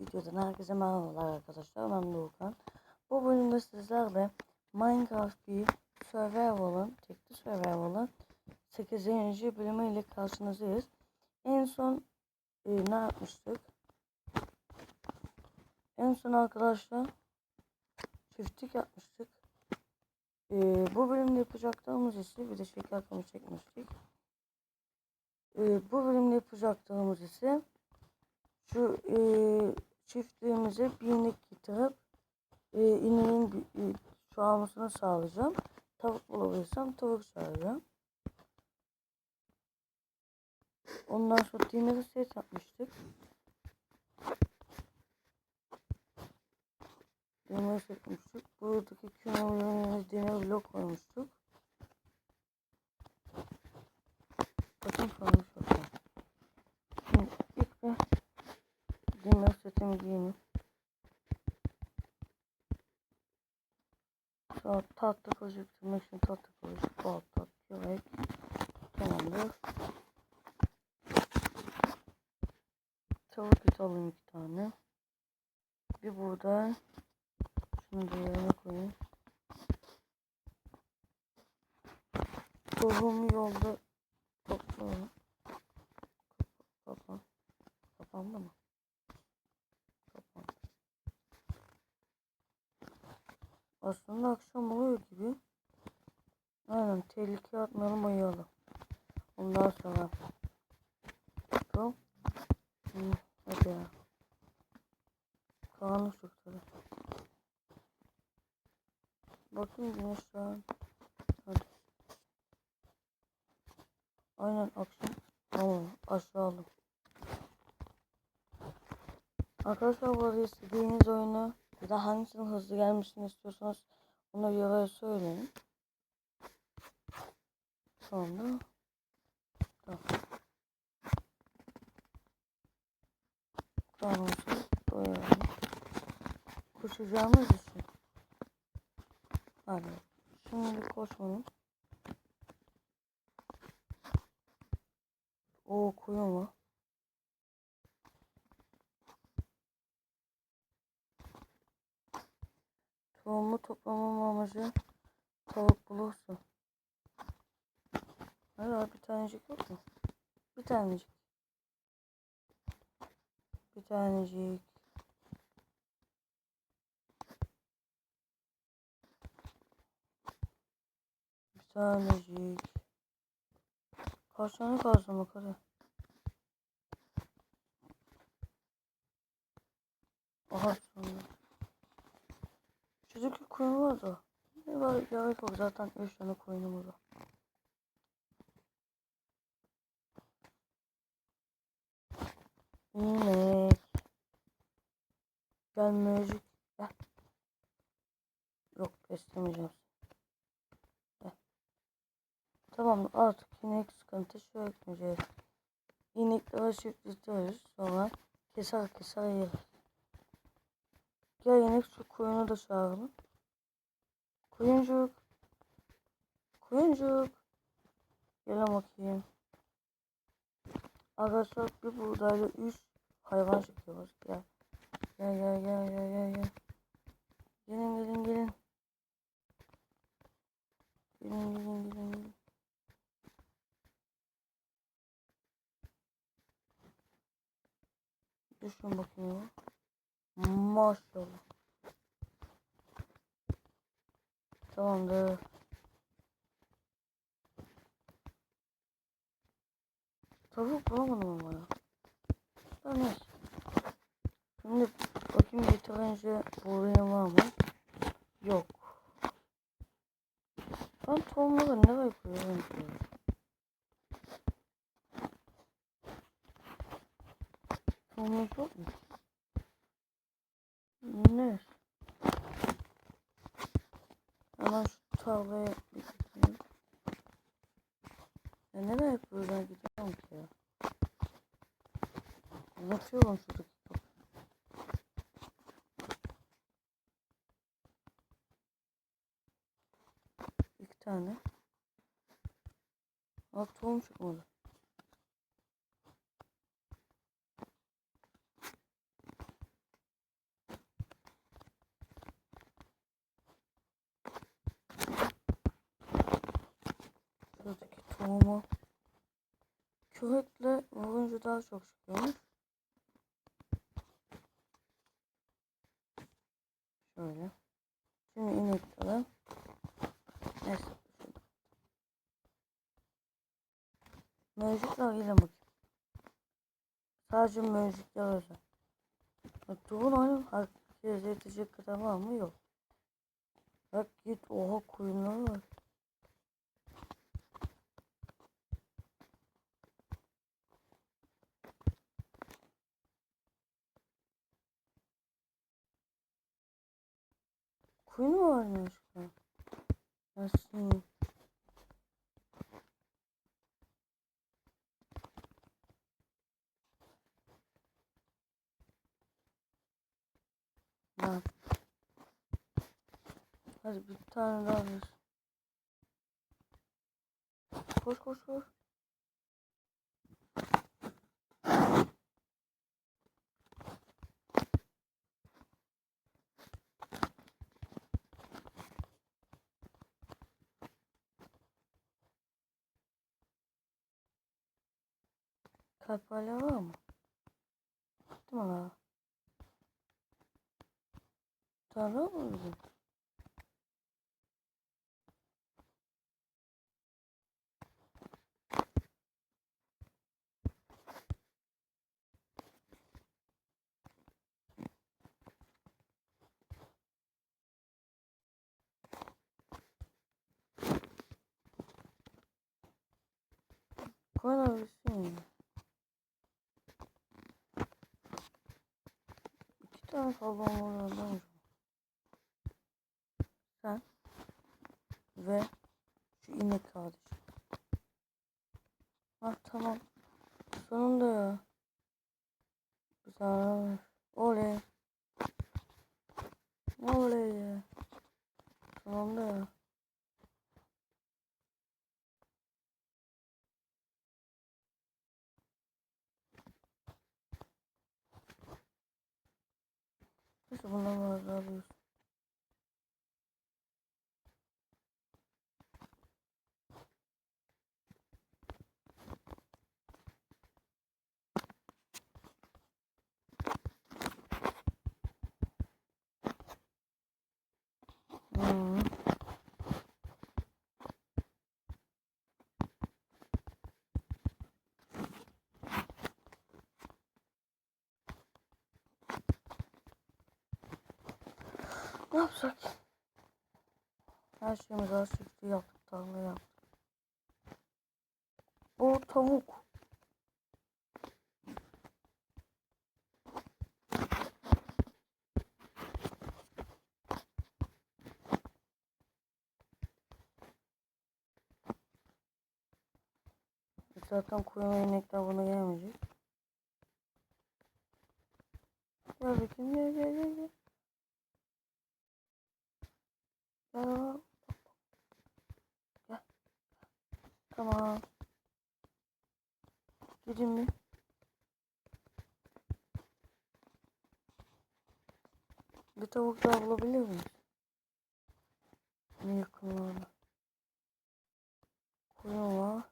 Videodan herkese merhabalar arkadaşlar ben Doğukan. Bu bölümde sizlerle Minecraft bir Survival'ın, tekli Survival'ın 8. bölümüyle karşınızdayız. En son e, ne yapmıştık? En son arkadaşlar çiftlik yapmıştık. E, bu bölümde yapacaklarımız ise bir de şeker kamışı çekmiştik. E, bu bölümde yapacaklarımız ise şu e, çiftliğimize bir inek getirip e, ineğin e, çoğalmasını sağlayacağım. Tavuk bulabilirsem tavuk çağıracağım. Ondan sonra dinleri set yapmıştık. Demir set yapmıştık. Buradaki kümelerini demir blok koymuştuk. Bakın kalmış bakın. Şimdi ilk bir giyeyim. Sonra tatlı kılıcı bitirmek için tatlı kılıcı, balta, kürek. Tamamdır. Tavuk eti alayım iki tane. Bir buğday. Şunu da yerine koyayım. Tohumu yolda toplayalım. Akşam oluyor gibi. Aynen tehlikeye atmayalım uyuyalım. Ondan sonra. Tamam. Hı, hadi ya. Karanlık çok. Bakayım güneş şu an. Hadi. Aynen akşam. Tamam aşağı aldım. Arkadaşlar bu arada istediğiniz oyunu ya da hangisinin hızlı gelmesini istiyorsanız onu yoraya söyleyin. Sonra tamam. Karnımızı doyuralım. Koşacağımız için. Hadi. Şimdi koşmanın. O kuyu mu? Tohumu toplamam amacı tavuk bulursa. Hayır bir tanecik yok mu? Bir tanecik. Bir tanecik. Bir tanecik. Kaç tane kalsın bakalım. Aha sonunda. Çocuk koyun var da. Ne var gerek yok zaten 3 tane koyunum var. İnek. Gel müzik. Gel. Yok beslemeyeceğim. Gel. Tamam artık inek sıkıntı şu etmeyeceğiz. İnekleri çiftliyoruz sonra keser keser yeriz. Gel inek şu koyunu da çağıralım. Koyuncuk. Koyuncuk. Gel bakayım. Arkadaşlar bir buğdayla 3 hayvan çekiyoruz. Gel. Gel gel gel gel gel gel. Gelin gelin gelin. Gelin gelin gelin gelin. Düşün bakayım. Maşallah. Tamamdır. Tavuk bulamadım ama ya. Neyse. Şimdi bakayım yeterince buğdayım var mı? Yok. Ben tohumları nereye koyuyorum ki? Tohumumuz yok mu? Ne? Hemen şu tarlaya bir. Ya nereye buradan gidiyorum ki ya? Unutuyorum şuradaki. İki tane. Aa tohum çıkmadı. Tohumu. Kürekle vurunca daha çok çıkıyormuş. Şöyle. Şimdi inekleri. Neyse. şurada. Mevcutlar gelin bakayım. Sadece mevcutlar özel. Bak durun oğlum. Herkes yetecek kadar var mı? Yok. Bak git oha koyunları var. Koyun mu var mı aşkına? Nasıl? Lan. Hadi bir tane daha ver. Koş koş koş. Kalp hala var mı? Mi lan? Tanrı mı bizim? Koyabilirsin ya. Falan var oradan. Sen ve şu inek kardeş. Ah tamam. Sonunda ya. Güzel. Oley. Oley ya. Sonunda ya. Neyse bundan biraz daha büyüsün. Hmm. Ne yapsak? Her şeyimiz az çıktı yaptık tarla yaptık. O tavuk. Zaten koyun ve inekler buna gelmeyecek. Gel bakayım gel gel gel gel. Tamam. Gidin mi? Bir tavuk daha bulabilir miyiz? Ne yakınlarda? Koyun var.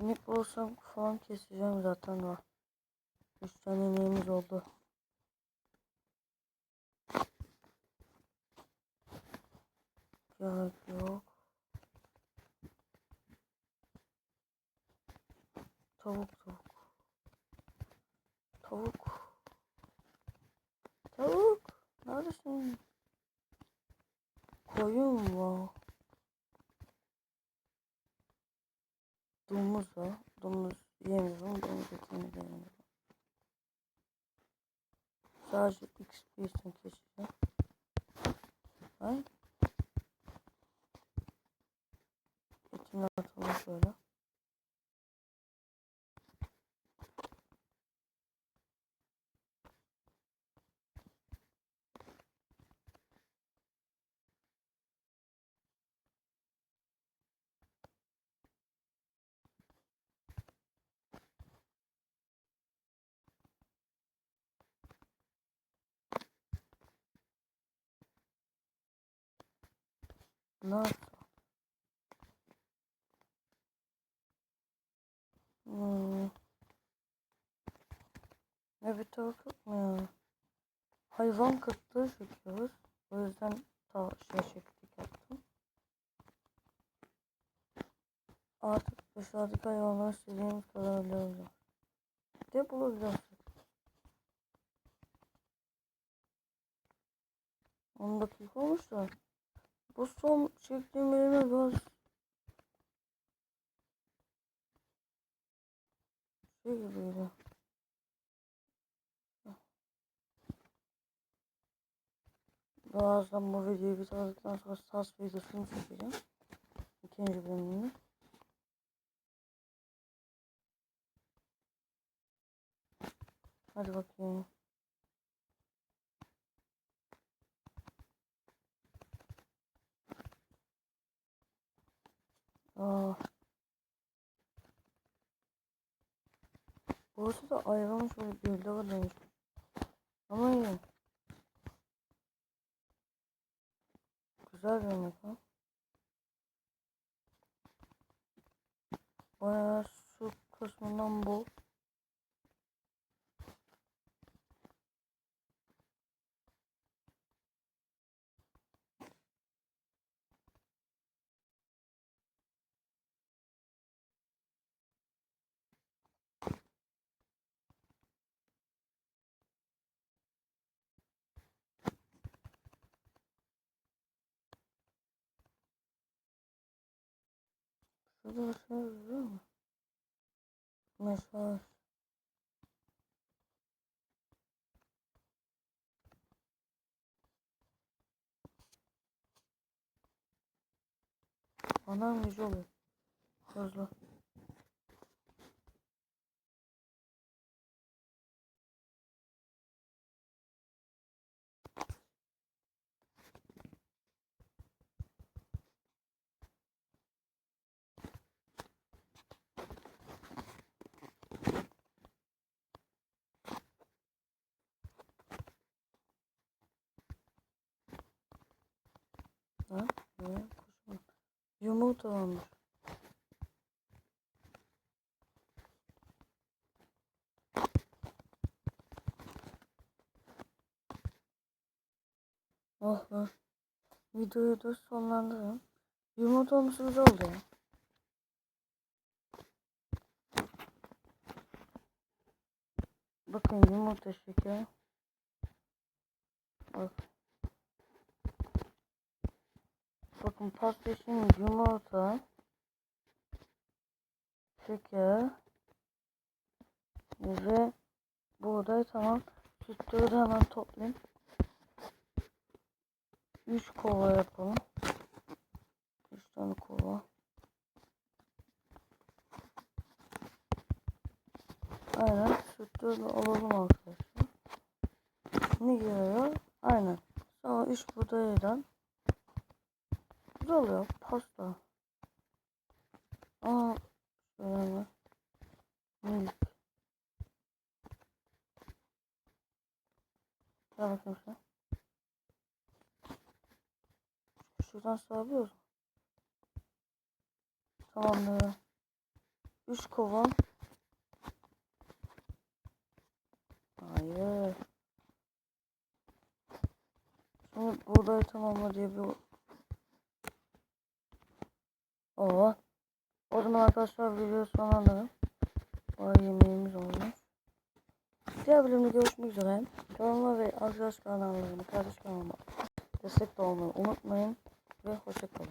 İnek bulursam falan keseceğim zaten var. Üç tane ineğimiz oldu. Gerek yok. Tavuk tavuk. Tavuk. Tavuk. Neredesin? Koyun var. Domuz var. Domuz yemiyorum. Domuz etini de yemiyorum. Sadece XP için keseceğim. Ay. Etini atalım şöyle. Nasıl? Hmm. Ne bir tavuk mu ya? Hayvan kıtlığı çekiyoruz. O yüzden ta şey çektik yaptım. Artık dışarıdaki hayvanları istediğimiz kadar öldüreceğiz. De bulabiliyoruz. 10 dakika olmuş da. Bu son çektiğim elime biraz şey gibiydi. Birazdan bu videoyu bitirdikten sonra sas videosunu çekeceğim. İkinci bölümünü. Hadi bakayım. Aa. Burası da ayrılmış böyle gölde kalıyormuş. Ama iyi. Güzel bir mekan. Bayağı su kısmından bol. Mu? Mesaj. Anam yüzü oluyor. Hızlı. Ne? Kuşum. Yumurta olmuş. Oh be. Videoyu da sonlandırın. Yumurta güzel oldu ya. Bakın yumurta şeker. Bak. Bakın için yumurta, şeker ve buğday tamam. Sütleri de hemen toplayayım. 3 kova yapalım. 3 tane kova. Aynen sütleri de alalım arkadaşlar. Ne giriyor? Aynen. Sonra 3 buğdaydan Güzel oluyor pasta. Aa şöyle milk. Gel bakayım sen. Şuradan sağlıyoruz. Tamamdır. 3 kova. Hayır. Şimdi buğday tamamla diye bir Oo. O zaman arkadaşlar video sonlandırın. Vay yemeğimiz olmuş. Diğer bölümde görüşmek üzere. Kanalıma ve arkadaş kanallarıma, kardeş kanalıma destek olmayı unutmayın. Ve hoşçakalın.